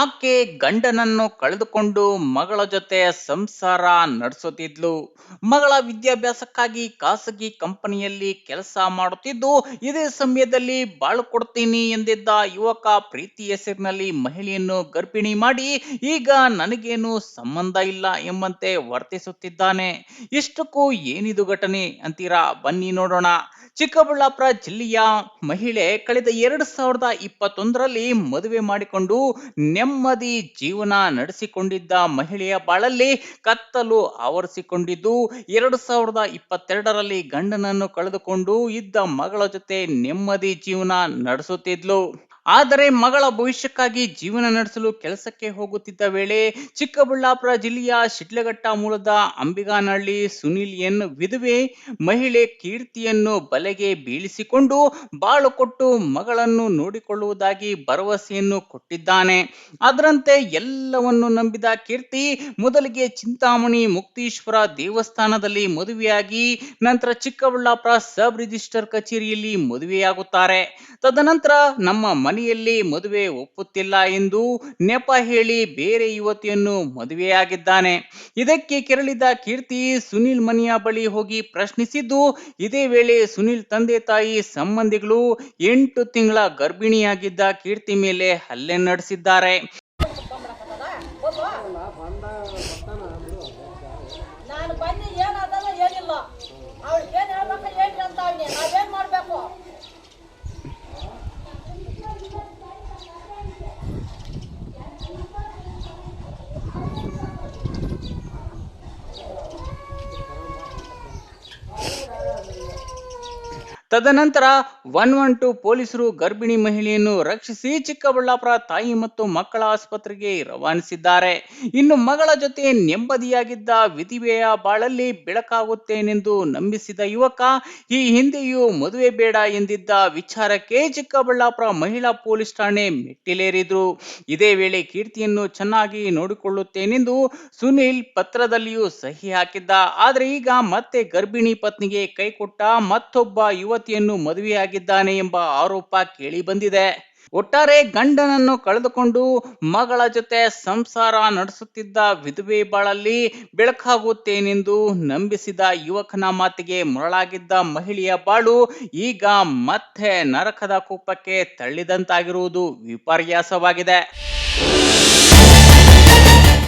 ಆಕೆ ಗಂಡನನ್ನು ಕಳೆದುಕೊಂಡು ಮಗಳ ಜೊತೆ ಸಂಸಾರ ನಡೆಸುತ್ತಿದ್ಲು? ಮಗಳ ವಿದ್ಯಾಭ್ಯಾಸಕ್ಕಾಗಿ ಖಾಸಗಿ ಕಂಪನಿಯಲ್ಲಿ ಕೆಲಸ ಮಾಡುತ್ತಿದ್ದು, ಇದೇ ಸಮಯದಲ್ಲಿ ಬಾಳು ಕೊಡ್ತೀನಿ ಎಂದಿದ್ದ ಯುವಕ ಪ್ರೀತಿ ಹೆಸರಿನಲ್ಲಿ ಮಹಿಳೆಯನ್ನು ಗರ್ಭಿಣಿ ಮಾಡಿ, ಈಗ ನನಗೇನು ಸಂಬಂಧ ಇಲ್ಲ ಎಂಬಂತೆ ವರ್ತಿಸುತ್ತಿದ್ದಾನೆ. ಇಷ್ಟಕ್ಕೂ ಏನಿದು ಘಟನೆ ಅಂತೀರಾ? ಬನ್ನಿ ನೋಡೋಣ. ಚಿಕ್ಕಬಳ್ಳಾಪುರ ಜಿಲ್ಲೆಯ ಮಹಿಳೆ ಕಳೆದ ಎರಡು ಸಾವಿರದ ಇಪ್ಪತ್ತೊಂದರಲ್ಲಿ ಮದುವೆ ಮಾಡಿಕೊಂಡು ನೆಮ್ಮದಿ ಜೀವನ ನಡೆಸಿಕೊಂಡಿದ್ದ ಮಹಿಳೆಯ ಬಾಳಲ್ಲಿ ಕತ್ತಲು ಆವರಿಸಿಕೊಂಡಿದ್ದು, ಎರಡು ಸಾವಿರದ ಇಪ್ಪತ್ತೆರಡರಲ್ಲಿ ಗಂಡನನ್ನು ಕಳೆದುಕೊಂಡು ಇದ್ದ ಮಗಳ ಜೊತೆ ನೆಮ್ಮದಿ ಜೀವನ ನಡೆಸುತ್ತಿದ್ಲು. ಆದರೆ ಮಗಳ ಭವಿಷ್ಯಕ್ಕಾಗಿ ಜೀವನ ನಡೆಸಲು ಕೆಲಸಕ್ಕೆ ಹೋಗುತ್ತಿದ್ದ ವೇಳೆ ಚಿಕ್ಕಬಳ್ಳಾಪುರ ಜಿಲ್ಲೆಯ ಶಿಡ್ಲಘಟ್ಟ ಮೂಲದ ಅಂಬಿಗಾನಹಳ್ಳಿ ಸುನಿಲ್ ಎನ್ ವಿಧವೆ ಮಹಿಳೆ ಕೀರ್ತಿಯನ್ನು ಬಲೆಗೆ ಬೀಳಿಸಿಕೊಂಡು ಬಾಳು ಕೊಟ್ಟು ಮಗಳನ್ನು ನೋಡಿಕೊಳ್ಳುವುದಾಗಿ ಭರವಸೆಯನ್ನು ಕೊಟ್ಟಿದ್ದಾನೆ. ಅದರಂತೆ ಎಲ್ಲವನ್ನು ನಂಬಿದ ಕೀರ್ತಿ ಮೊದಲಿಗೆ ಚಿಂತಾಮಣಿ ಮುಕ್ತೀಶ್ವರ ದೇವಸ್ಥಾನದಲ್ಲಿ ಮದುವೆಯಾಗಿ ನಂತರ ಚಿಕ್ಕಬಳ್ಳಾಪುರ ಸಬ್ ರಿಜಿಸ್ಟರ್ ಕಚೇರಿಯಲ್ಲಿ ಮದುವೆಯಾಗುತ್ತಾರೆ. ತದನಂತರ ನಮ್ಮ ಮನೆಯಲ್ಲಿ ಮದುವೆ ಒಪ್ಪುತ್ತಿಲ್ಲ ಎಂದು ನೆಪ ಹೇಳಿ ಬೇರೆ ಯುವತಿಯನ್ನು ಮದುವೆಯಾಗಿದ್ದಾನೆ. ಇದಕ್ಕೆ ಕೆರಳಿದ ಕೀರ್ತಿ ಸುನಿಲ್ ಮನೆಯ ಬಳಿ ಹೋಗಿ ಪ್ರಶ್ನಿಸಿದ್ದು, ಇದೇ ವೇಳೆ ಸುನಿಲ್ ತಂದೆ ತಾಯಿ ಸಂಬಂಧಿಗಳು ಎಂಟು ತಿಂಗಳ ಗರ್ಭಿಣಿಯಾಗಿದ್ದ ಕೀರ್ತಿ ಮೇಲೆ ಹಲ್ಲೆ ನಡೆಸಿದ್ದಾರೆ. ತದನಂತರ ಒನ್ ಒನ್ ಟು ಪೊಲೀಸರು ಗರ್ಭಿಣಿ ಮಹಿಳೆಯನ್ನು ರಕ್ಷಿಸಿ ಚಿಕ್ಕಬಳ್ಳಾಪುರ ತಾಯಿ ಮತ್ತು ಮಕ್ಕಳ ಆಸ್ಪತ್ರೆಗೆ ರವಾನಿಸಿದ್ದಾರೆ. ಇನ್ನು ಮಗಳ ಜೊತೆ ನೆಮ್ಮದಿಯಾಗಿದ್ದ ವಿಧಿವೆಯ ಬಾಳಲ್ಲಿ ಬೆಳಕಾಗುತ್ತೇನೆಂದು ನಂಬಿಸಿದ ಯುವಕ, ಈ ಹಿಂದೆಯೂ ಮದುವೆ ಬೇಡ ಎಂದಿದ್ದ ವಿಚಾರಕ್ಕೆ ಚಿಕ್ಕಬಳ್ಳಾಪುರ ಮಹಿಳಾ ಪೊಲೀಸ್ ಠಾಣೆ ಮೆಟ್ಟಿಲೇರಿದ್ರು. ಇದೇ ವೇಳೆ ಕೀರ್ತಿಯನ್ನು ಚೆನ್ನಾಗಿ ನೋಡಿಕೊಳ್ಳುತ್ತೇನೆಂದು ಸುನಿಲ್ ಪತ್ರದಲ್ಲಿಯೂ ಸಹಿ ಹಾಕಿದ್ದ. ಆದರೆ ಈಗ ಮತ್ತೆ ಗರ್ಭಿಣಿ ಪತ್ನಿಗೆ ಕೈಕೊಟ್ಟ ಮತ್ತೊಬ್ಬ ಯುವತಿಯನ್ನು ಮದುವೆಯಾಗಿದ್ದಾನೆ ಎಂಬ ಆರೋಪ ಕೇಳಿ ಬಂದಿದೆ. ಒಟ್ಟಾರೆ ಗಂಡನನ್ನು ಕಳೆದುಕೊಂಡು ಮಗಳ ಜೊತೆ ಸಂಸಾರ ನಡೆಸುತ್ತಿದ್ದ ವಿಧವೆ ಬಾಳಲ್ಲಿ ಬೆಳಕಾಗುತ್ತೇನೆಂದು ನಂಬಿಸಿದ ಯುವಕನ ಮಾತಿಗೆ ಮರಳಾಗಿದ್ದ ಮಹಿಳೆಯ ಬಾಳು ಈಗ ಮತ್ತೆ ನರಕದ ಕೂಪಕ್ಕೆ ತಳ್ಳಿದಂತಾಗಿರುವುದು ವಿಪರ್ಯಾಸವಾಗಿದೆ.